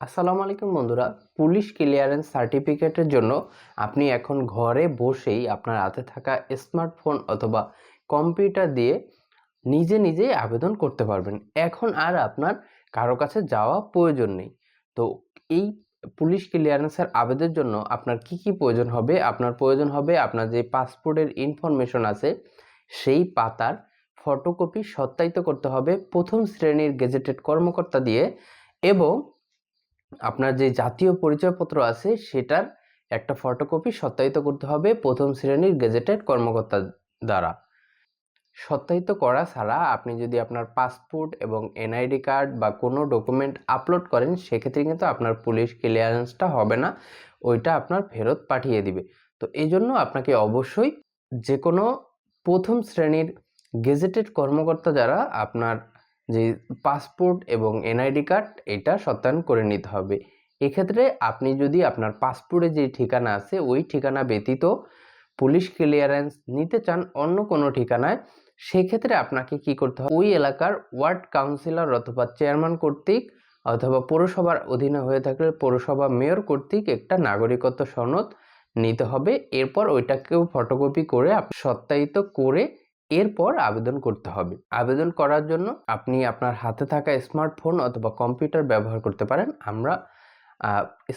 আসসালামু আলাইকুম বন্ধুরা। পুলিশ ক্লিয়ারেন্স সার্টিফিকেটের জন্য আপনি এখন ঘরে বসেই আপনার হাতে থাকা স্মার্টফোন অথবা কম্পিউটার দিয়ে নিজে নিজেই আবেদন করতে পারবেন। এখন আর আপনার কারও কাছে যাওয়া প্রয়োজন নেই। তো এই পুলিশ ক্লিয়ারেন্সের আবেদনের জন্য আপনার কি কি প্রয়োজন হবে? আপনার প্রয়োজন হবে আপনার যে পাসপোর্টের ইনফরমেশন আছে, সেই পাতার ফটোকপি সত্যায়িত করতে হবে প্রথম শ্রেণির গেজেটেড কর্মকর্তা দিয়ে এবং আপনার যে জাতীয় পরিচয়পত্র আছে, সেটার একটা ফটোকপি সত্যায়িত করতে হবে প্রথম শ্রেণির গেজেটেড কর্মকর্তা দ্বারা। সত্যায়িত করা ছাড়া আপনি যদি আপনার পাসপোর্ট এবং এনআইডি কার্ড বা কোনো ডকুমেন্ট আপলোড করেন, সেক্ষেত্রে কিন্তু আপনার পুলিশ ক্লিয়ারেন্সটা হবে না, ওইটা আপনার ফেরত পাঠিয়ে দিবে। তো এই জন্য আপনাকে অবশ্যই যে কোনো প্রথম শ্রেণির গেজেটেড কর্মকর্তা যারা আপনার যে পাসপোর্ট এবং এনআইডি কার্ড এটা সত্যায়ন করে নিতে হবে। এক্ষেত্রে আপনি যদি আপনার পাসপোর্টে যে ঠিকানা আছে, ওই ঠিকানা ব্যতীত পুলিশ ক্লিয়ারেন্স নিতে চান অন্য কোনো ঠিকানায়, সেক্ষেত্রে আপনাকে কি করতে হবে? ওই এলাকার ওয়ার্ড কাউন্সিলর অথবা চেয়ারম্যান কর্তৃক অথবা পৌরসভার অধীনে হয়ে থাকলে পৌরসভা মেয়র কর্তৃক একটা নাগরিকত্ব সনদ নিতে হবে। এরপর ওইটাকেও ফটোকপি করে সত্যায়িত করে এরপর আবেদন করতে হবে। আবেদন করার জন্য আপনি আপনার হাতে থাকা স্মার্টফোন অথবা কম্পিউটার ব্যবহার করতে পারেন। আমরা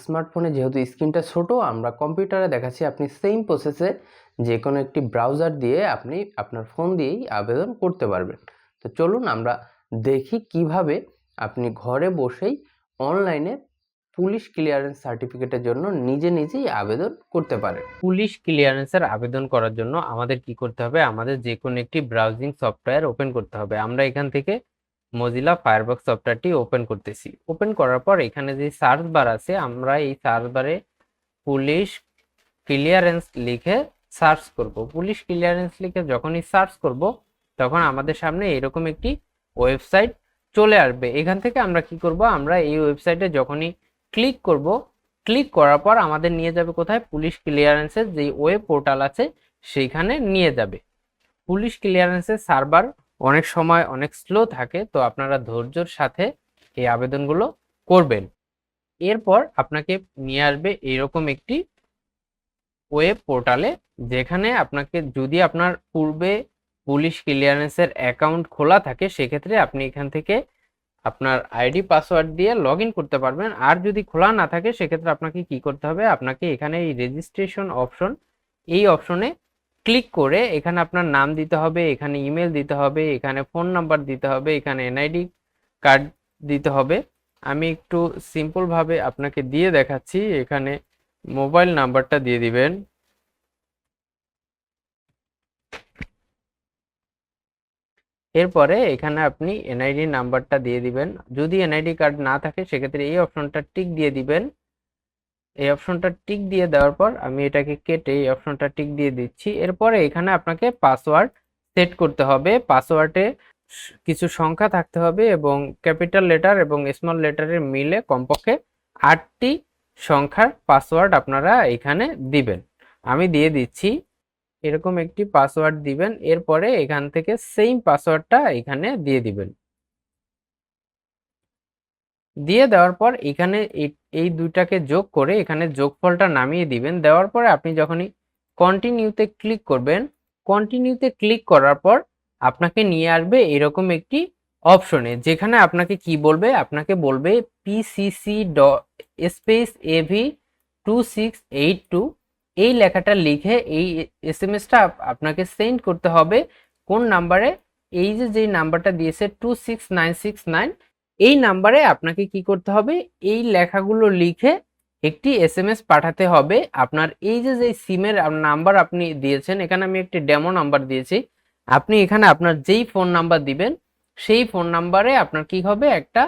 স্মার্টফোনে যেহেতু স্ক্রিনটা ছোট, আমরা কম্পিউটারে দেখাচ্ছি আপনি সেম প্রসেসে যে কোনো একটি ব্রাউজার দিয়ে আপনি আপনার ফোন দিয়েই আবেদন করতে পারবেন। তো চলুন আমরা দেখি কীভাবে আপনি ঘরে বসেই অনলাইনে পুলিশ ক্লিয়ারেন্স সার্টিফিকেটের জন্য নিজে নিজেই আবেদন করতে পারেন। পুলিশ ক্লিয়ারেন্সের আবেদন করার জন্য আমাদের কি করতে হবে? আমাদের যে কোনো একটি ব্রাউজিং সফটওয়্যার ওপেন করতে হবে। আমরা এখান থেকে মজিলা ফায়ারবক্স সফটওয়্যারটি ওপেন করতেছি। ওপেন করার পর এখানে যে সার্চ বার আছে, আমরা এই সার্চ বারে পুলিশ ক্লিয়ারেন্স লিখে সার্চ করব। পুলিশ ক্লিয়ারেন্স লিখে যখনই সার্চ করব, তখন আমাদের সামনে এরকম একটি ওয়েবসাইট চলে আসবে। এখান থেকে আমরা কি করব? আমরা এই ওয়েবসাইটে যখনই ক্লিক করব ক্লিক করার পর আমাদের নিয়ে যাবে কোথায়? পুলিশ ক্লিয়ারেন্সের যে ওয়েব পোর্টাল আছে, সেইখানে নিয়ে যাবে। পুলিশ ক্লিয়ারেন্সের সার্ভার অনেক সময় অনেক স্লো থাকে, তো আপনারা ধৈর্যর সাথে এই আবেদনগুলো করবেন। এরপর আপনাকে নিয়ে আসবে এইরকম একটি ওয়েব পোর্টালে যেখানে আপনাকে যদি আপনার পূর্বে পুলিশ ক্লিয়ারেন্সের অ্যাকাউন্ট খোলা থাকে, সেক্ষেত্রে আপনি এখান থেকে আপনার আইডি, পাসওয়ার্ড দিয়ে লগ ইন করতে পারবেন। আর যদি খোলা না থাকে, সেক্ষেত্রে আপনাকে কি করতে হবে? আপনাকে এখানে এই রেজিস্ট্রেশন অপশন এই অপশনে ক্লিক করে এখানে আপনার নাম দিতে হবে, এখানে ইমেল দিতে হবে, এখানে ফোন নাম্বার দিতে হবে, এখানে এনআইডি কার্ড দিতে হবে। আমি একটু সিম্পলভাবে আপনাকে দিয়ে দেখাচ্ছি। এখানে মোবাইল নাম্বারটা দিয়ে দিবেন। এরপরে এখানে আপনি এনআইডি নাম্বারটা দিয়ে দিবেন। যদি এনআইডি কার্ড না থাকে, সেক্ষেত্রে এই অপশনটা টিক দিয়ে দিবেন। এই অপশনটা টিক দিয়ে দেওয়ার পর আমি এটাকে কেটে এই অপশনটা টিক দিয়ে দিচ্ছি। এরপরে এখানে আপনাকে পাসওয়ার্ড সেট করতে হবে। পাসওয়ার্ডে কিছু সংখ্যা থাকতে হবে এবং ক্যাপিটাল লেটার এবং স্মল লেটারের মিলে কমপক্ষে আটটি সংখ্যার পাসওয়ার্ড আপনারা এখানে দিবেন। আমি দিয়ে দিচ্ছি এরকম একটি পাসওয়ার্ড দিবেন, এরপরে এখান থেকে সেম পাসওয়ার্ডটা এখানে দিয়ে দিবেন। দিয়ে দেওয়ার পর এখানে এই- দুইটাকে যোগ করে এখানে যোগফলটা নামিয়ে দিবেন। দেওয়ার পরে আপনি যখনই কন্টিনিউতে ক্লিক করবেন কন্টিনিউতে ক্লিক করার পর আপনাকে নিয়ে আসবে এরকম একটি অপশনে যেখানে আপনাকে কি বলবে? আপনাকে বলবে পিসিসি ড space AV two six eight two এই লেখাটা লিখে এই এস এম এসটা আপনাকে সেন্ড করতে হবে কোন নাম্বারে? এই যে যেই নাম্বারটা দিয়েছে two six nine six nine এই নাম্বারে আপনাকে কি করতে হবে? এই লেখাগুলো লিখে একটি এস এম এস পাঠাতে হবে। আপনার এই যে যে সিমের নাম্বার আপনি দিয়েছেন, এখানে আমি একটি ডেমো নাম্বার দিয়েছি, আপনি এখানে আপনার যেই ফোন নাম্বার দিবেন, সেই ফোন নাম্বারে আপনার কি হবে? একটা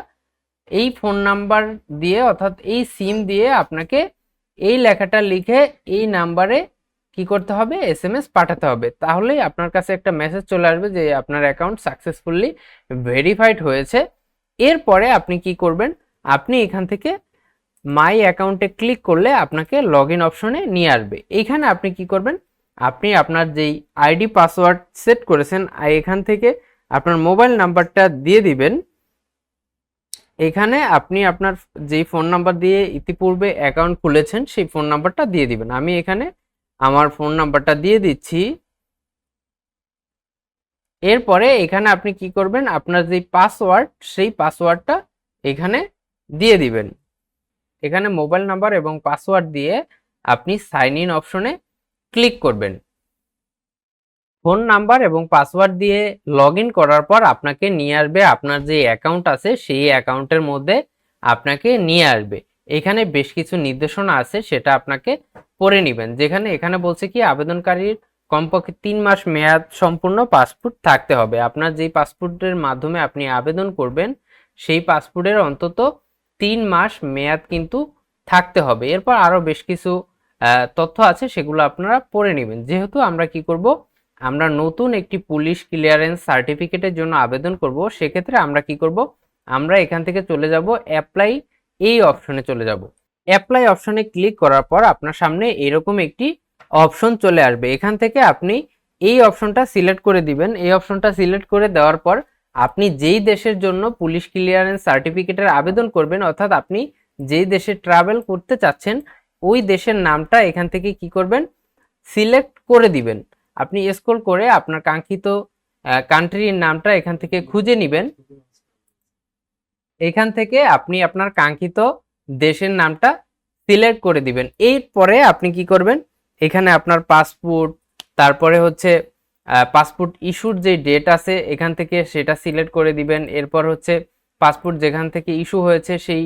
এই ফোন নাম্বার দিয়ে অর্থাৎ এই সিম দিয়ে আপনাকে এই লেখাটা লিখে এই নাম্বারে কি করতে হবে? এস এম এস পাঠাতে হবে। তাহলেই আপনার কাছে একটা মেসেজ চলে আসবে যে আপনার অ্যাকাউন্ট সাকসেসফুলি ভেরিফাইড হয়েছে। এরপরে আপনি কি করবেন? আপনি এখান থেকে মাই অ্যাকাউন্টে ক্লিক করলে আপনাকে লগ ইন অপশনে নিয়ে আসবে। এইখানে আপনি কি করবেন? আপনি আপনার যেই আইডি পাসওয়ার্ড সেট করেছেন, এখান থেকে আপনার মোবাইল নাম্বারটা দিয়ে দিবেন। এখানে আপনি আপনার যেই ফোন নাম্বার দিয়ে ইতিপূর্বে অ্যাকাউন্ট খুলেছেন, সেই ফোন নাম্বারটা দিয়ে দিবেন। আমি এখানে আমার ফোন নাম্বারটা দিয়ে দিচ্ছি। এরপরে এখানে আপনি কি করবেন? আপনার যে পাসওয়ার্ড, সেই পাসওয়ার্ডটা এখানে দিয়ে দিবেন। এখানে মোবাইল নাম্বার এবং পাসওয়ার্ড দিয়ে আপনি সাইন ইন অপশনে ক্লিক করবেন। ফোন নাম্বার এবং পাসওয়ার্ড দিয়ে লগ করার পর আপনাকে নিয়ে আসবে, আপনার যে অ্যাকাউন্ট আছে সেই অ্যাকাউন্টের মধ্যে আপনাকে নিয়ে আসবে। এখানে বেশ কিছু নির্দেশনা আছে, সেটা আপনাকে পড়ে নেবেন। যেখানে, এখানে বলছে কি, আবেদনকারীর কমপক্ষে তিন মাস মেয়াদ সম্পূর্ণ পাসপোর্ট থাকতে হবে। আপনার যেই পাসপোর্টের মাধ্যমে আপনি আবেদন করবেন, সেই পাসপোর্টের অন্তত তিন মাস মেয়াদ কিন্তু থাকতে হবে। এরপর আরও বেশ কিছু তথ্য আছে, সেগুলো আপনারা পড়ে নেবেন। যেহেতু আমরা কি করব আমরা নতুন একটি পুলিশ ক্লিয়ারেন্স সার্টিফিকেটের জন্য আবেদন করব, সেক্ষেত্রে আমরা কি করব? আমরা এখান থেকে চলে যাব অ্যাপ্লাই এই অপশনে চলে যাব। অ্যাপ্লাই অপশনে ক্লিক করার পর আপনার সামনে এরকম একটি অপশন চলে আসবে। এখান থেকে আপনি এই অপশনটা সিলেক্ট করে দিবেন। এই অপশনটা সিলেক্ট করে দেওয়ার পর আপনি যেই দেশের জন্য পুলিশ ক্লিয়ারেন্স সার্টিফিকেটের আবেদন করবেন, অর্থাৎ আপনি যেই দেশে ট্রাভেল করতে চাচ্ছেন, ওই দেশের নামটা এখান থেকে কি করবেন? সিলেক্ট করে দিবেন। আপনি স্ক্রল করে আপনার কাঙ্ক্ষিত কান্ট্রির নামটা এখান থেকে খুঁজে নেবেন। এখান থেকে আপনি আপনার কাঙ্ক্ষিত দেশের নামটা সিলেক্ট করে দিবেন। এরপরে আপনি কি করবেন? এখানে আপনার পাসপোর্ট তারপরে হচ্ছে পাসপোর্ট ইস্যুর যে ডেট আছে, এখান থেকে সেটা সিলেক্ট করে দিবেন। এরপর হচ্ছে পাসপোর্ট যেখান থেকে ইস্যু হয়েছে, সেই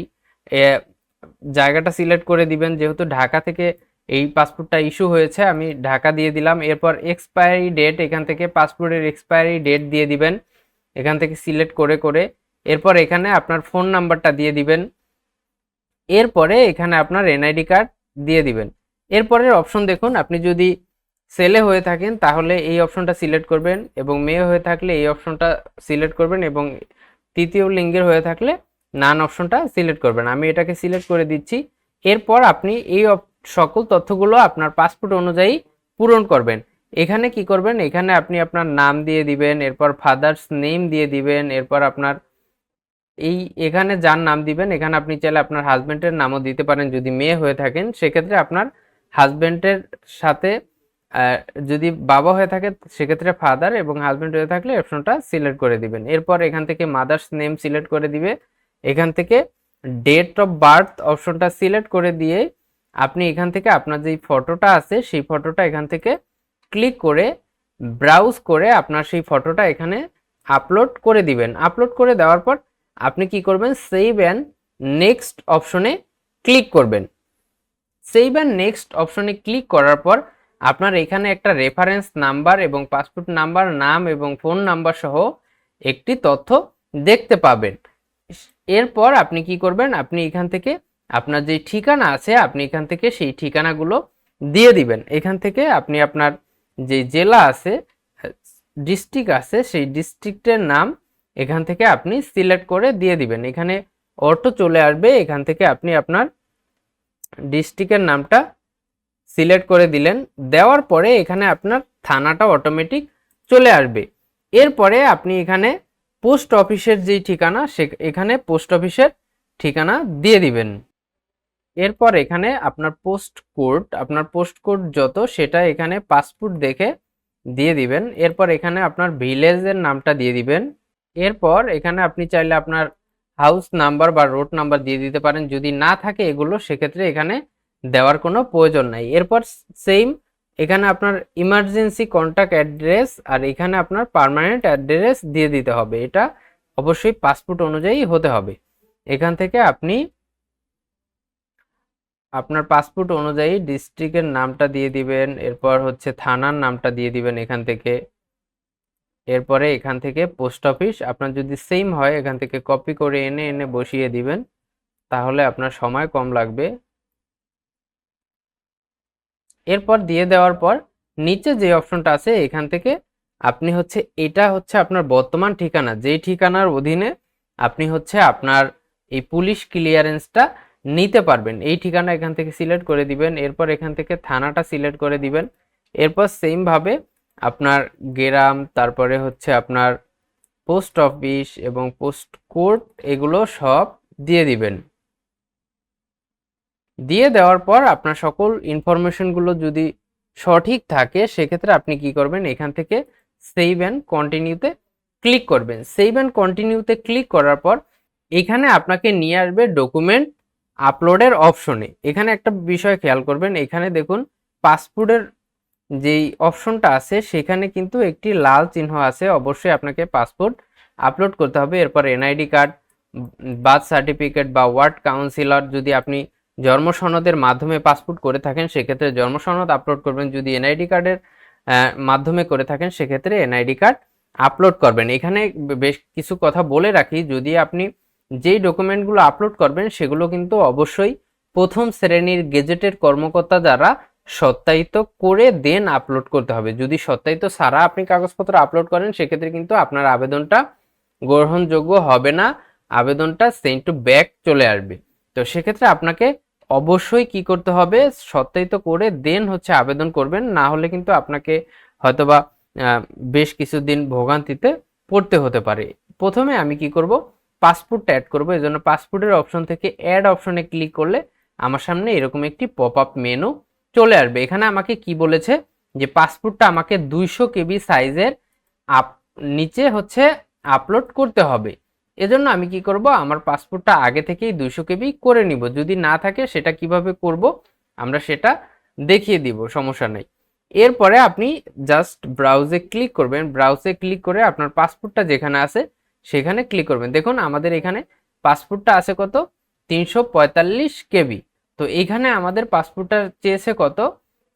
জায়গাটা সিলেক্ট করে দিবেন। যেহেতু ঢাকা থেকে এই পাসপোর্টটা ইস্যু হয়েছে, আমি ঢাকা দিয়ে দিলাম। এরপর এক্সপায়ারি ডেট এখান থেকে পাসপোর্টের এক্সপায়ারি ডেট দিয়ে দিবেন। এখান থেকে সিলেক্ট করে করে এরপর এখানে আপনার ফোন নাম্বারটা দিয়ে দিবেন। এরপরে এখানে আপনার এনআইডি কার্ড দিয়ে দিবেন। এরপরের অপশন দেখুন, আপনি যদি সেলে হয়ে থাকেন, তাহলে এই অপশনটা সিলেক্ট করবেন এবং মেয়ে হয়ে থাকলে এই অপশনটা সিলেক্ট করবেন এবং তৃতীয় লিঙ্গের হয়ে থাকলে নান অপশনটা সিলেক্ট করবেন। আমি এটাকে সিলেক্ট করে দিচ্ছি। এরপর আপনি এই সকল তথ্যগুলো আপনার পাসপোর্ট অনুযায়ী পূরণ করবেন। এখানে কি করবেন? এখানে আপনি আপনার নাম দিয়ে দিবেন, এরপর ফাদার্স নেম দিয়ে দিবেন, এরপর আপনার এই এখানে যার নাম দিবেন, এখানে আপনি চাইলে আপনার হাজবেন্ডের নামও দিতে পারেন যদি মেয়ে হয়ে থাকেন। সেক্ষেত্রে আপনার হাজবেন্ডের সাথে যদি বাবা হয়ে থাকে, সেক্ষেত্রে ফাদার এবং হাজবেন্ড হয়ে থাকলে অপশনটা সিলেক্ট করে দিবেন। এরপর এখান থেকে মাদার্স নেম সিলেক্ট করে দিবে। এখান থেকে ডেট অফ বার্থ অপশনটা সিলেক্ট করে দিয়ে আপনি এখান থেকে আপনার যেই ফটোটা আছে, সেই ফটোটা এখান থেকে ক্লিক করে ব্রাউজ করে আপনার সেই ফটোটা এখানে আপলোড করে দিবেন। আপলোড করে দেওয়ার পর আপনি কি করবেন? সেভ অ্যান্ড নেক্সট অপশনে ক্লিক করবেন। সেভ অ্যান্ড নেক্সট অপশনে ক্লিক করার পর আপনার এখানে একটা রেফারেন্স নাম্বার এবং পাসপোর্ট নাম্বার নাম এবং ফোন নাম্বার সহ একটি তথ্য দেখতে পাবেন। এরপর আপনি কি করবেন? আপনি এখান থেকে আপনার যে ঠিকানা আছে, আপনি এখান থেকে সেই ঠিকানাগুলো দিয়ে দিবেন। এখান থেকে আপনি আপনার যে জেলা আছে, ডিস্ট্রিক্ট আছে, সেই ডিস্ট্রিক্টের নাম এখান থেকে আপনি সিলেক্ট করে দিয়ে দিবেন। এখানে অটো চলে আসবে, এখান থেকে আপনি আপনার ডিস্ট্রিক্টের নামটা সিলেক্ট করে দিলেন। দেওয়ার পরে এখানে আপনার থানাটা অটোমেটিক চলে আসবে। এরপরে আপনি এখানে পোস্ট অফিসের যেই ঠিকানা, সে, এখানে পোস্ট অফিসের ঠিকানা দিয়ে দিবেন। এরপর এখানে আপনার পোস্ট কোড আপনার পোস্ট কোড যত, সেটা এখানে পাসপোর্ট দেখে দিয়ে দিবেন। এরপর এখানে আপনার ভিলেজের নামটা দিয়ে দিবেন। এরপর এখানে আপনি চাইলে আপনার হাউস নাম্বার বা রোড নাম্বার দিয়ে দিতে পারেন। যদি না থাকে এগুলো, সেক্ষেত্রে এখানে দেওয়ার কোনো প্রয়োজন নাই। এরপর সেম এখানে আপনার ইমার্জেন্সি কন্ট্যাক্ট অ্যাড্রেস আর এখানে আপনার পার্মানেন্ট অ্যাড্রেস দিয়ে দিতে হবে। এটা অবশ্যই পাসপোর্ট অনুযায়ী হতে হবে। এখান থেকে আপনি আপনার পাসপোর্ট অনুযায়ী ডিস্ট্রিক্টের নামটা দিয়ে দিবেন, এরপর হচ্ছে থানার নামটা দিয়ে দিবেন এখান থেকে। এরপরে এখান থেকে পোস্ট অফিস আপনার যদি সেম হয়, এখান থেকে কপি করে এনে এনে বসিয়ে দিবেন, তাহলে আপনার সময় কম লাগবে। এরপর দিয়ে দেওয়ার পর নিচে যে অপশনটা আছে, এখান থেকে আপনি হচ্ছে, এটা হচ্ছে আপনার বর্তমান ঠিকানা। যেই ঠিকানার অধীনে আপনি হচ্ছে আপনার এই পুলিশ ক্লিয়ারেন্সটা নিতে পারবেন। এই ঠিকানা এখান থেকে সিলেক্ট করে দিবেন। এরপর এখান থেকে থানাটা সিলেক্ট করে দিবেন। এরপর সেম ভাবে আপনার গ্রাম, তারপরে হচ্ছে আপনার পোস্ট অফিস এবং পোস্ট কোড এগুলো সব দিয়ে দিবেন। দিয়ে দেওয়ার পর আপনার সকল ইনফরমেশনগুলো যদি সঠিক থাকে, সেক্ষেত্রে আপনি কি করবেন? এখান থেকে সেভ অ্যান্ড কন্টিনিউতে ক্লিক করবেন। সেভ অ্যান্ড কন্টিনিউতে ক্লিক করার পর এখানে আপনাকে নিয়ে আসবে ডকুমেন্ট আপলোডের অপশনে এখানে একটা বিষয় খেয়াল করবেন, এখানে দেখুন পাসপোর্টের যেই অপশনটা আছে, সেখানে কিন্তু একটি লাল চিহ্ন আছে, অবশ্যই আপনাকে পাসপোর্ট আপলোড করতে হবে। এরপর এনআইডি কার্ড বার্থ সার্টিফিকেট বা ওয়ার্ড কাউন্সিলর যদি আপনি জন্ম সনদের মাধ্যমে পাসপোর্ট করে থাকেন, সেক্ষেত্রে জন্ম সনদ আপলোড করবেন। যদি এনআইডি কার্ডের মাধ্যমে করে থাকেন, সেক্ষেত্রে এনআইডি কার্ড আপলোড করবেন। এখানে বেশ কিছু কথা বলে রাখি। যদি আপনি যেই ডকুমেন্টগুলো আপলোড করবেন, সেগুলো কিন্তু অবশ্যই প্রথম শ্রেণির গেজেটের কর্মকর্তা দ্বারা সত্যায়িত করে দেন আপলোড করতে হবে। যদি সত্যায়িত ছাড়া আপনি কাগজপত্র আপলোড করেন, সেক্ষেত্রে কিন্তু আপনার আবেদনটা গ্রহণযোগ্য হবে না। আবেদনটা সেন্ট টু ব্যাক চলে আসবে। তো সেক্ষেত্রে আপনাকে অবশ্যই কি করতে হবে? সত্যায়িত করে দেন হচ্ছে আবেদন করবেন। না হলে কিন্তু আপনাকে হয়তোবা বেশ কিছুদিন ভোগান্তিতে পড়তে হতে পারে। প্রথমে আমি কি করব? পাসপোর্টটা অ্যাড করব। এই জন্য পাসপোর্টের অপশন থেকে অ্যাড অপশনে ক্লিক করলে আমার সামনে এরকম একটি পপ আপ মেনু চলে আসবে। এখানে আমাকে কি বলেছে? যে পাসপোর্টটা আমাকে দুইশো কেবি সাইজের আপ নিচে হচ্ছে আপলোড করতে হবে। এজন্য আমি কি করব? আমার পাসপোর্টটা আগে থেকেই দুইশো কেবি করে নিব। যদি না থাকে সেটা কীভাবে করব? আমরা সেটা দেখিয়ে দিব, সমস্যা নেই। এরপরে আপনি জাস্ট ব্রাউজে ক্লিক করবেন। ব্রাউজে ক্লিক করে আপনার পাসপোর্টটা যেখানে আছে সেখানে ক্লিক করবেন। দেখুন, আমাদের এখানে পাসপোর্টটা আছে কত? তিনশো পঁয়তাল্লিশ কেবি। তো এখানে আমাদের পাসপোর্টটা চেয়েছে কত?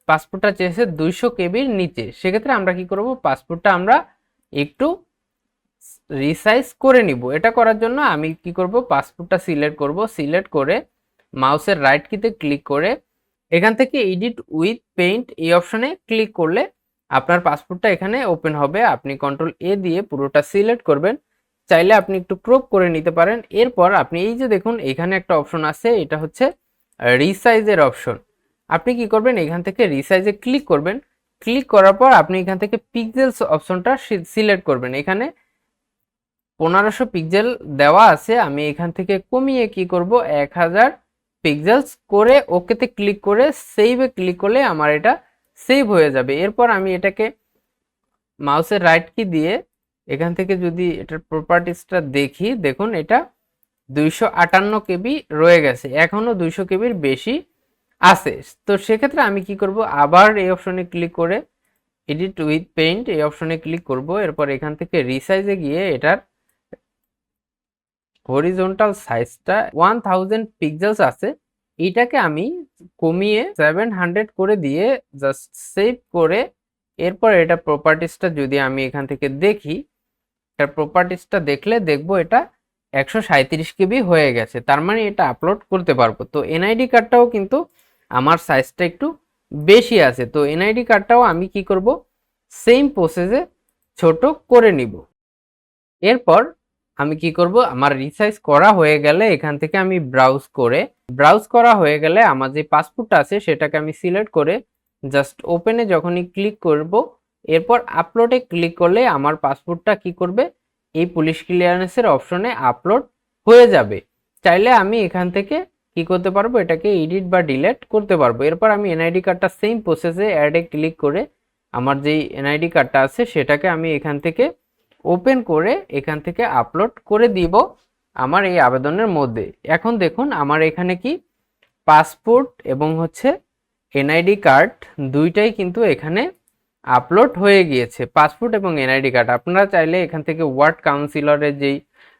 পাসপোর্টটা চেয়েছে দুইশো কেবির নিচে। সেক্ষেত্রে আমরা কি করব? পাসপোর্টটা আমরা একটু রিসাইজ করে নিব। এটা করার জন্য আমি কি করব? পাসপোর্টটা সিলেক্ট করব। সিলেক্ট করে মাউসের রাইট কিতে ক্লিক করে এখান থেকে এডিট উইথ পেইন্ট এই অপশনে ক্লিক করলে আপনার পাসপোর্টটা এখানে ওপেন হবে। আপনি কন্ট্রোল এ দিয়ে পুরোটা সিলেক্ট করবেন। চাইলে আপনি একটু ক্রপ করে নিতে পারেন। এরপর আপনি এই যে দেখুন, এখানে একটা অপশন আছে, এটা হচ্ছে রিসাইজের অপশন আপনি কি করবেন? এখান থেকে রিসাইজে ক্লিক করবেন। ক্লিক করার পর আপনি এখান থেকে পিক্সেলস অপশনটা সিলেক্ট করবেন। এখানে পনেরোশো পিক্সেল দেওয়া আছে। আমি এখান থেকে কমিয়ে কি করব? এক হাজার পিক্সেলস করে ওকেতে ক্লিক করে সেভে ক্লিক করলে আমার এটা সেভ হয়ে যাবে। এরপর আমি এটাকে মাউসের রাইট কি দিয়ে এখান থেকে যদি এটার প্রপার্টিসটা দেখি, দেখুন এটা দুইশো আটান্ন কেবি রয়ে গেছে, এখনও দুইশো কেবির বেশি আছে। তো সেক্ষেত্রে আমি কি করব? আবার এই অপশনে ক্লিক করে এডিট উইথ পেইন্ট এই অপশনে ক্লিক করব, এরপর এখান থেকে রিসাইজে গিয়ে এটার হরিজন্টাল সাইজটা ওয়ান থাউজেন্ড পিক্সেলস আছে, এটাকে আমি কমিয়ে সেভেন হান্ড্রেড করে দিয়ে জাস্ট সেভ করে, এরপর এটা প্রপার্টিসটা যদি আমি এখান থেকে দেখি এটার প্রপার্টিসটা দেখলে দেখব এটা একশো সাঁত্রিশ কেবি হয়ে গেছে। তার মানে এটা আপলোড করতে পারব। তো এনআইডি কার্ডটাও কিন্তু আমার সাইজটা একটু বেশি আছে। তো এনআইডি কার্ডটাও আমি কি করব? সেম প্রসেসে ছোট করে নিব। এরপর আমি কি করব? আমার রিসাইজ করা হয়ে গেলে এখান থেকে আমি ব্রাউজ করে ব্রাউজ করা হয়ে গেলে আমার যে পাসপোর্টটা আছে সেটাকে আমি সিলেক্ট করে জাস্ট ওপেনে যখনই ক্লিক করব এরপর আপলোডে ক্লিক করলে আমার পাসপোর্টটা কি করবে? এই পুলিশ ক্লিয়ারেন্সের অপশনে আপলোড হয়ে যাবে। চাইলে আমি এখান থেকে কি করতে পারব? এটাকে এডিট বা ডিলেট করতে পারব। এরপর আমি এনআইডি কার্ডটা সেম প্রসেসে অ্যাডে ক্লিক করে আমার যেই এনআইডি কার্ডটা আছে, সেটাকে আমি এখান থেকে ওপেন করে এখান থেকে আপলোড করে দিব আমার এই আবেদনের মধ্যে। এখন দেখুন, আমার এখানে কি? পাসপোর্ট এবং হচ্ছে এনআইডি কার্ড দুইটাই কিন্তু এখানে আপলোড হয়ে গিয়েছে। পাসপোর্ট এবং এনআইডি কার্ড। আপনারা চাইলে এখান থেকে ওয়ার্ড কাউন্সিলরের যেই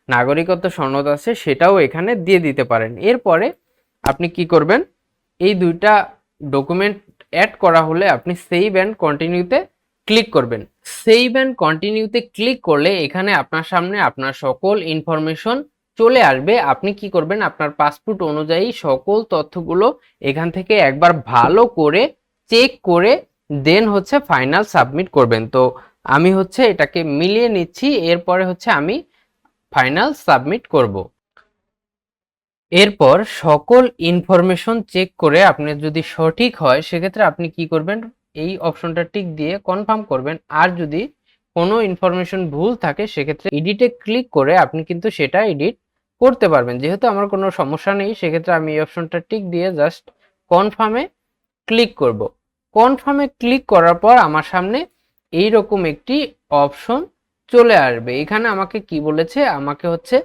নাগরিকত্ব সনদ আছে, সেটাও এখানে দিয়ে দিতে পারেন। এরপরে আপনি কি করবেন? এই দুইটা ডকুমেন্ট অ্যাড করা হলে আপনি সেভ অ্যান্ড কন্টিনিউতে ক্লিক করবেন। সেভ অ্যান্ড কন্টিনিউতে ক্লিক করলে এখানে আপনার সামনে আপনার সকল ইনফরমেশন চলে আসবে। আপনি কি করবেন? আপনার পাসপোর্ট অনুযায়ী সকল তথ্যগুলো এখান থেকে একবার ভালো করে চেক করে দেন হচ্ছে ফাইনাল সাবমিট করবেন। তো আমি হচ্ছে এটাকে মিলিয়ে নিচ্ছি, এরপরে হচ্ছে আমি ফাইনাল সাবমিট করব। এরপর সকল ইনফরমেশন চেক করে আপনি যদি সঠিক হয়, সেক্ষেত্রে আপনি কি করবেন? এই অপশনটা টিক দিয়ে কনফার্ম করবেন। আর যদি কোনো ইনফরমেশন ভুল থাকে, সেক্ষেত্রে এডিটে ক্লিক করে আপনি কিন্তু সেটা এডিট করতে পারবেন। যেহেতু আমার কোনো সমস্যা নেই, সেক্ষেত্রে আমি এই অপশনটা টিক দিয়ে জাস্ট কনফার্মে ক্লিক করব। কনফার্মে ক্লিক করার পর আমার সামনে এই রকম একটি অপশন চলে আসবে। এখানে আমাকে কি বলেছে? আমাকে হচ্ছে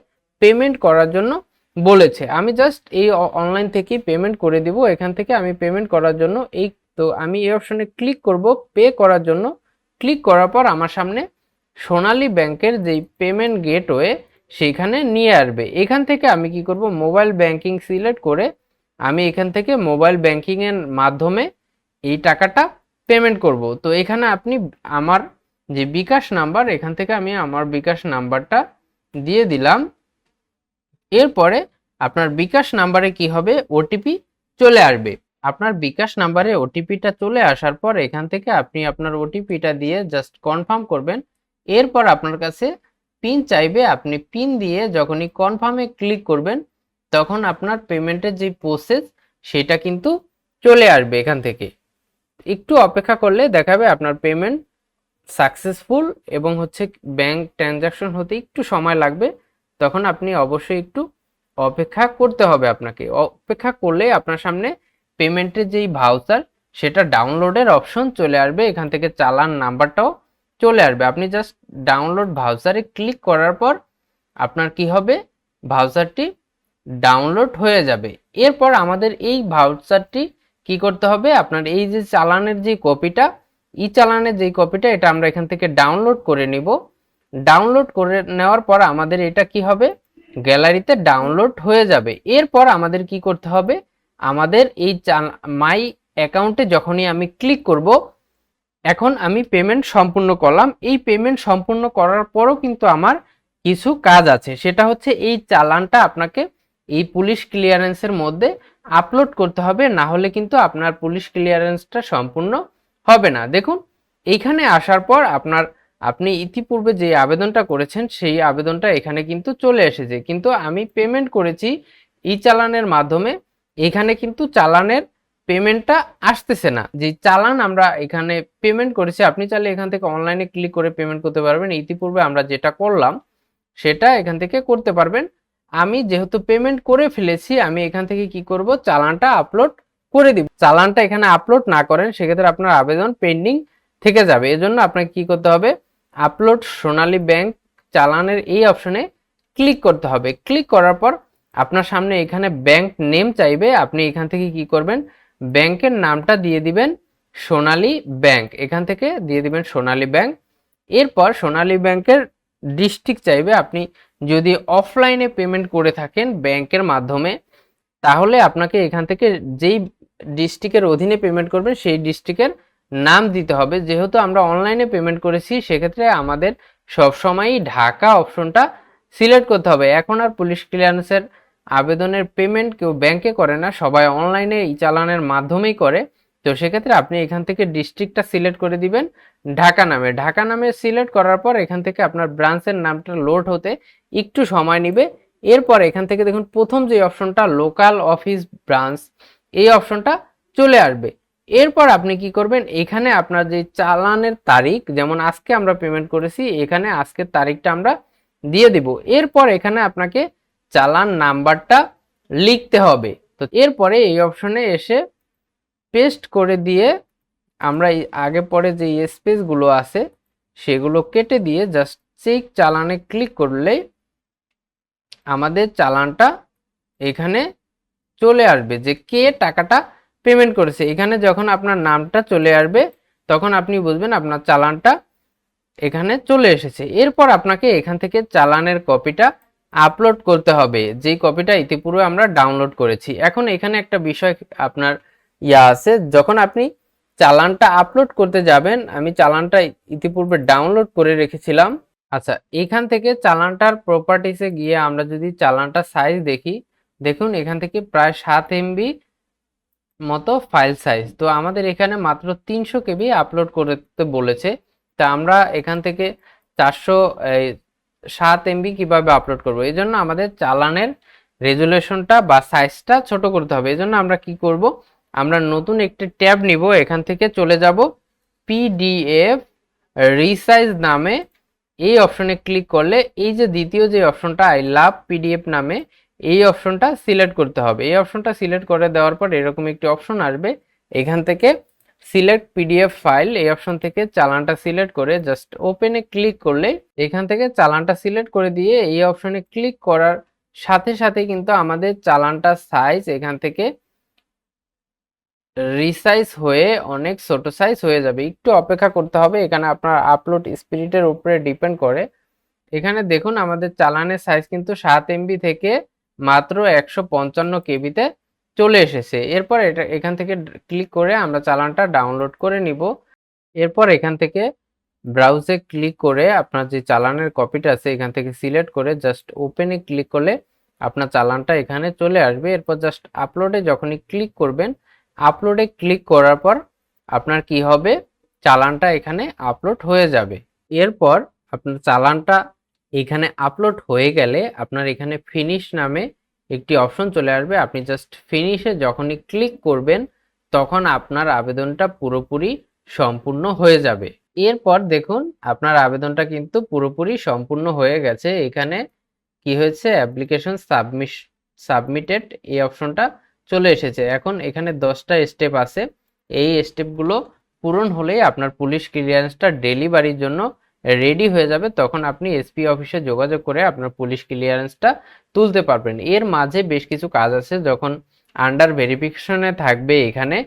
পেমেন্ট করার জন্য বলেছে। আমি জাস্ট এই অনলাইন থেকেই পেমেন্ট করে দিব। এখান থেকে আমি পেমেন্ট করার জন্য এই তো আমি এই অপশনে ক্লিক করব। পে করার জন্য ক্লিক করার পর আমার সামনে সোনালী ব্যাংকের যেই পেমেন্ট গেটওয়ে সেইখানে নিয়ে আসবে। এখান থেকে আমি কি করব? মোবাইল ব্যাংকিং সিলেক্ট করে আমি এখান থেকে মোবাইল ব্যাংকিংয়ের মাধ্যমে এই টাকাটা পেমেন্ট করব। তো এখানে আপনি আমার যে বিকাশ নাম্বার এখান থেকে আমি আমার বিকাশ নাম্বারটা দিয়ে দিলাম। এরপরে আপনার বিকাশ নাম্বারে কি হবে? ওটিপি চলে আসবে। আপনার বিকাশ নাম্বারে ওটিপিটা চলে আসার পর এখান থেকে আপনি আপনার ওটিপিটা দিয়ে জাস্ট কনফার্ম করবেন। এরপর আপনার কাছে পিন চাইবে। আপনি পিন দিয়ে যখনই কনফার্মে ক্লিক করবেন, তখন আপনার পেমেন্টের যে প্রসেস সেটা কিন্তু চলে আসবে এখান থেকে। একটু অপেক্ষা করলে দেখাবে আপনার পেমেন্ট সাকসেসফুল এবং হচ্ছে ব্যাংক ট্রানজাকশন হতে একটু সময় লাগবে। তখন আপনি অবশ্যই একটু অপেক্ষা করতে হবে আপনাকে। অপেক্ষা করলে আপনার সামনে পেমেন্টের যেই ভাউচার সেটা ডাউনলোডের অপশন চলে আসবে। এখান থেকে চালান নাম্বারটাও চলে আসবে। আপনি জাস্ট ডাউনলোড ভাউচারে ক্লিক করার পর আপনার কি হবে? ভাউচারটি ডাউনলোড হয়ে যাবে। এরপর আমাদের এই ভাউচারটি কি করতে হবে? আপনার এই যে চালানের যে কপিটা, ই চালানের যে কপিটা, এটা আমরা এখান থেকে ডাউনলোড করে নিব। ডাউনলোড করে নেওয়ার পর আমাদের এটা কি হবে? গ্যালারিতে ডাউনলোড হয়ে যাবে। এরপর আমাদের কি করতে হবে? আমাদের এই মাই অ্যাকাউন্টে যখনই আমি ক্লিক করব, এখন আমি পেমেন্ট সম্পূর্ণ করলাম। এই পেমেন্ট সম্পূর্ণ করার পরও কিন্তু আমার কিছু কাজ আছে। সেটা হচ্ছে এই চালানটা আপনাকে এই পুলিশ ক্লিয়ারেন্সের মধ্যে আপলোড করতে হবে, না হলে কিন্তু আপনার পুলিশ ক্লিয়ারেন্সটা সম্পূর্ণ হবে না। দেখুন, এইখানে আসার পর আপনার, আপনি ইতিপূর্বে যে আবেদনটা করেছেন, সেই আবেদনটা এখানে কিন্তু চলে এসেছে। কিন্তু আমি পেমেন্ট করেছি ই চালানের মাধ্যমে, এখানে কিন্তু চালানের পেমেন্টটা আসতেছে না। যে চালান আমরা এখানে পেমেন্ট করেছি, আপনি চাইলে এখান থেকে অনলাইনে ক্লিক করে পেমেন্ট করতে পারবেন। ইতিপূর্বে আমরা যেটা করলাম, সেটা এখান থেকে করতে পারবেন। আমি যেহেতু পেমেন্ট করে ফেলেছি, আমি এখান থেকে কি করব? চালানটা আপলোড করে দিব। চালানটা এখানে আপলোড না করেন, সেক্ষেত্রে আপনার আবেদন পেন্ডিং থেকে যাবে। এজন্য আপনাকে কি করতে হবে? আপলোড সোনালী ব্যাংক চালানের এই অপশনে ক্লিক করতে হবে। ক্লিক করার পর আপনার সামনে এখানে ব্যাংক নেম চাইবে। আপনি এখান থেকে কি করবেন? ব্যাংকের নামটা দিয়ে দিবেন সোনালী ব্যাংক এখান থেকে দিয়ে দিবেন সোনালী ব্যাংক এরপর সোনালী ব্যাংকের ডিস্ট্রিক্ট চাইবে আপনি যদি অফলাইনে পেমেন্ট করে থাকেন ব্যাংকের মাধ্যমে, তাহলে আপনাকে এখান থেকে যেই ডিস্ট্রিক্টের অধীনে পেমেন্ট করবেন সেই ডিস্ট্রিক্টের নাম দিতে হবে। যেহেতু আমরা অনলাইনে পেমেন্ট করেছি, সেক্ষেত্রে আমাদের সবসময়ই ঢাকা অপশনটা সিলেক্ট করতে হবে। এখন আর পুলিশ ক্লিয়ারেন্সের আবেদনের পেমেন্ট কেউ ব্যাংকে করে না, সবাই অনলাইনে ই চালানের মাধ্যমেই করে। তো সেক্ষেত্রে আপনি এখান থেকে ডিস্ট্রিক্টটা সিলেক্ট করে দিবেন, ঢাকা নামে। ঢাকা নামে সিলেক্ট করার পর এখান থেকে আপনার ব্রাঞ্চের নামটা লোড হতে একটু সময় নিবে। এরপর এখান থেকে দেখুন প্রথম যে অপশনটা লোকাল অফিস ব্রাঞ্চ এই অপশনটা চলে আসবে। এরপর আপনি কি করবেন, এখানে আপনার যে চালানের তারিখ, যেমন আজকে আমরা পেমেন্ট করেছি, এখানে আজকের তারিখটা আমরা দিয়ে দিব। এরপর এখানে আপনাকে চালান নাম্বারটা লিখতে হবে। তো এরপরে এই অপশনে এসে পেস্ট করে দিয়ে আমরা আগে পরে যে স্পেসগুলো আছে, সেগুলো কেটে দিয়ে জাস্ট চেক চালানে ক্লিক করলেই আমাদের চালানটা এখানে চলে আসবে যে কে টাকাটা পেমেন্ট করেছে। এখানে যখন আপনার নামটা চলে আসবে, তখন আপনি বুঝবেন আপনার চালানটা এখানে চলে এসেছে। এরপর আপনাকে এখান থেকে চালানের কপিটা আপলোড করতে হবে। যেই কপিটা ইতিপূর্বে আমরা ডাউনলোড করেছি। এখন এখানে একটা বিষয় আপনার ইয়া আছে, যখন আপনি চালানটা আপলোড করতে যাবেন, আমি চালানটা ইতিপূর্বে ডাউনলোড করে রেখেছিলাম। আচ্ছা এখান থেকে চালানটার প্রপার্টিসে গিয়ে আমরা যদি চালানটা সাইজ দেখি, দেখুন এখান থেকে প্রায় সাত এমবি মতো ফাইল সাইজ তো আমাদের এখানে মাত্র তিনশো কেবি আপলোড করতে বলেছে। তা আমরা এখান থেকে চারশো সাত এমবি কীভাবে আপলোড করব? এই জন্য আমাদের চালানের রেজুলেশনটা বা সাইজটা ছোট করতে হবে। এই জন্য আমরা কি করব? আমরা নতুন একটি ট্যাব নিব, এখান থেকে চলে যাব পিডিএফ রিসাইজ নামে। এই অপশনে ক্লিক করলে এই যে দ্বিতীয় যে অপশনটা আই লাভ পিডিএফ নামে, এই অপশনটা সিলেক্ট করতে হবে। এই অপশনটা সিলেক্ট করে দেওয়ার পর এরকম একটি অপশন আসবে। এখান থেকে সিলেক্ট পিডিএফ ফাইল এই অপশন থেকে চালানটা সিলেক্ট করে জাস্ট ওপেনে ক্লিক করলে এখান থেকে চালানটা সিলেক্ট করে দিয়ে এই অপশনে ক্লিক করার সাথে সাথে কিন্তু আমাদের চালানটা সাইজ এখান থেকে রিসাইজ হয়ে অনেক ছোট সাইজ হয়ে যাবে। একটু অপেক্ষা করতে হবে, এখানে আপনার আপলোড স্পিরিটের উপরে ডিপেন্ড করে। এখানে দেখুন, আমাদের চালানের সাইজ কিন্তু সাত এমবি থেকে মাত্র একশো পঞ্চান্ন কেবিতে চলে এসেছে। এরপর এটা, এখান থেকে ক্লিক করে আমরা চালানটা ডাউনলোড করে নিব। এরপর এখান থেকে ব্রাউজে ক্লিক করে আপনার যে চালানের কপিটা আছে, এখান থেকে সিলেক্ট করে জাস্ট ওপেনে ক্লিক করলে আপনার চালানটা এখানে চলে আসবে। এরপর জাস্ট আপলোডে যখনই ক্লিক করবেন আপলোডে ক্লিক করার পর আপনার কি হবে? চালানটা এখানে আপলোড হয়ে যাবে। এরপর আপনার চালানটা এখানে আপলোড হয়ে গেলে আপনার এখানে ফিনিশ নামে একটি অপশন চলে আসবে। আপনি জাস্ট ফিনিশে যখনই ক্লিক করবেন, তখন আপনার আবেদনটা পুরোপুরি সম্পূর্ণ হয়ে যাবে। এরপর দেখুন, আপনার আবেদনটা কিন্তু পুরোপুরি সম্পূর্ণ হয়ে গেছে। এখানে কি হয়েছে? অ্যাপ্লিকেশন সাবমিশ সাবমিটেড এই অপশনটা চলে এসেছে। এখন এখানে দশটা স্টেপ আছে। এই স্টেপগুলো পূরণ হলেই আপনার পুলিশ ক্লিয়ারেন্সটা ডেলিভারির জন্য রেডি হয়ে যাবে। তখন আপনি এসপি অফিসে যোগাযোগ করে আপনার পুলিশ ক্লিয়ারেন্সটা তুলতে পারবেন। এর মাঝে বেশ কিছু কাজ আছে। যখন আন্ডার ভেরিফিকেশনে থাকবে এখানে,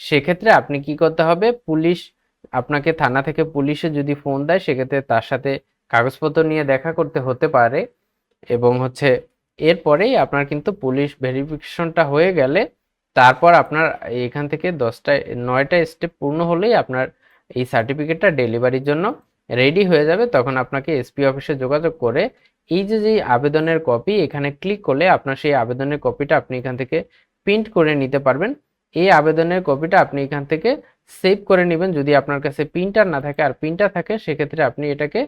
সেক্ষেত্রে আপনি কি করতে হবে? পুলিশ আপনাকে থানা থেকে পুলিশে যদি ফোন দেয়, সেক্ষেত্রে তার সাথে কাগজপত্র নিয়ে দেখা করতে হতে পারে। এবং হচ্ছে এরপরেই আপনার কিন্তু পুলিশ ভেরিফিকেশনটা হয়ে গেলে তারপর আপনার এখান থেকে দশটা, নয়টা স্টেপ পূর্ণ হলেই আপনার এই সার্টিফিকেটটা ডেলিভারির জন্য রেডি হয়ে যাবে। তখন আপনাকে এসপি অফিসে যোগাযোগ করে এই যে যে আবেদনের কপি এখানে ক্লিক করলে আপনার সেই আবেদনের কপিটা আপনি এখান থেকে প্রিন্ট করে নিতে পারবেন। এই আবেদনের কপিটা আপনি এখান থেকে সেভ করে নেবেন। যদি আপনার কাছে প্রিন্টার না থাকে, আর প্রিন্টার থাকে, সেক্ষেত্রে আপনি এটাকে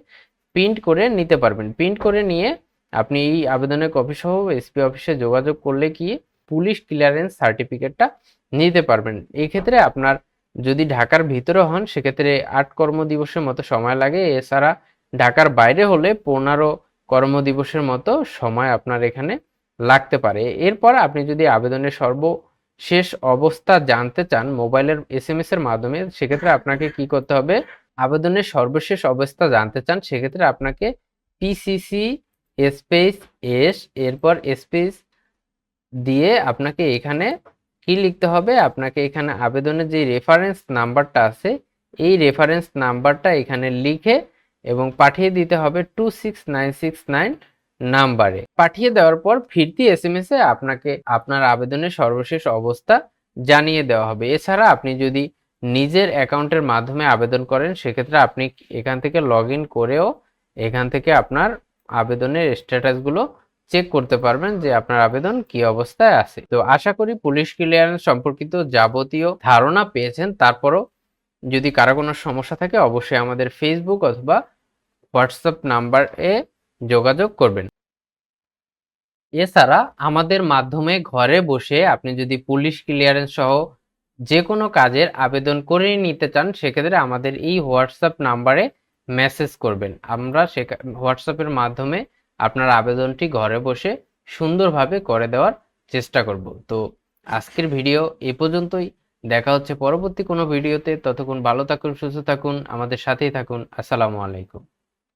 প্রিন্ট করে নিতে পারবেন। প্রিন্ট করে নিয়ে আপনি এই আবেদনের কপি সহ এসপি অফিসে যোগাযোগ করলে কি পুলিশ ক্লিয়ারেন্স সার্টিফিকেটটা নিতে পারবেন। এই ক্ষেত্রে আপনার যদি ঢাকার ভিতরে হন, সেক্ষেত্রে আট কর্মদিবসের মতো সময় লাগে। এছাড়া ঢাকার বাইরে হলে পনেরো কর্মদিবসের মতো সময় আপনার এখানে লাগতে পারে। এরপর আপনি যদি আবেদনের সর্বশেষ অবস্থা জানতে চান, মোবাইলের এস এম এর মাধ্যমে, সেক্ষেত্রে আপনাকে কি করতে হবে? আবেদনের সর্বশেষ অবস্থা জানতে চান, সেক্ষেত্রে আপনাকে পিসিসি স্পেস এস এরপর স্পেস দিয়ে আপনাকে এখানে কি লিখতে হবে? আপনাকে এখানে আবেদনের যে রেফারেন্স নাম্বারটা আছে, এই রেফারেন্স নাম্বারটা এখানে লিখে এবং পাঠিয়ে দিতে হবে two six nine six nine নাম্বারে পাঠিয়ে দেওয়ার পর ফিরতি এস এম এস আপনাকে আপনার আবেদনের সর্বশেষ অবস্থা জানিয়ে দেওয়া হবে। এছাড়া আপনি যদি নিজের অ্যাকাউন্টের মাধ্যমে আবেদন করেন, সেক্ষেত্রে আপনি এখান থেকে লগ করেও এখান থেকে আপনার আবেদনের স্ট্যাটাসগুলো চেক করতে পারবেন যে আপনার আবেদন কি অবস্থায় আছে। তো আশা করি পুলিশ ক্লিয়ারেন্স সম্পর্কিত যাবতীয় ধারণা পেয়েছেন। তারপরও যদি কারও কোনো সমস্যা থাকে, অবশ্যই আমাদের ফেসবুক অথবা হোয়াটসঅ্যাপ নাম্বারে যোগাযোগ করবেন। এছাড়া আমাদের মাধ্যমে ঘরে বসে আপনি যদি পুলিশ ক্লিয়ারেন্স সহ যে কোনো কাজের আবেদন করে নিতে চান, সেক্ষেত্রে আমাদের এই হোয়াটসঅ্যাপ নাম্বারে মেসেজ করবেন। আমরা সে হোয়াটসঅ্যাপের মাধ্যমে আপনার আবেদনটি ঘরে বসে সুন্দরভাবে করে দেওয়ার চেষ্টা করব। তো আজকের ভিডিও এ পর্যন্তই। দেখা হচ্ছে পরবর্তী কোনো ভিডিওতে। ততক্ষণ ভালো থাকুন, সুস্থ থাকুন, আমাদের সাথেই থাকুন। আসসালামু আলাইকুম।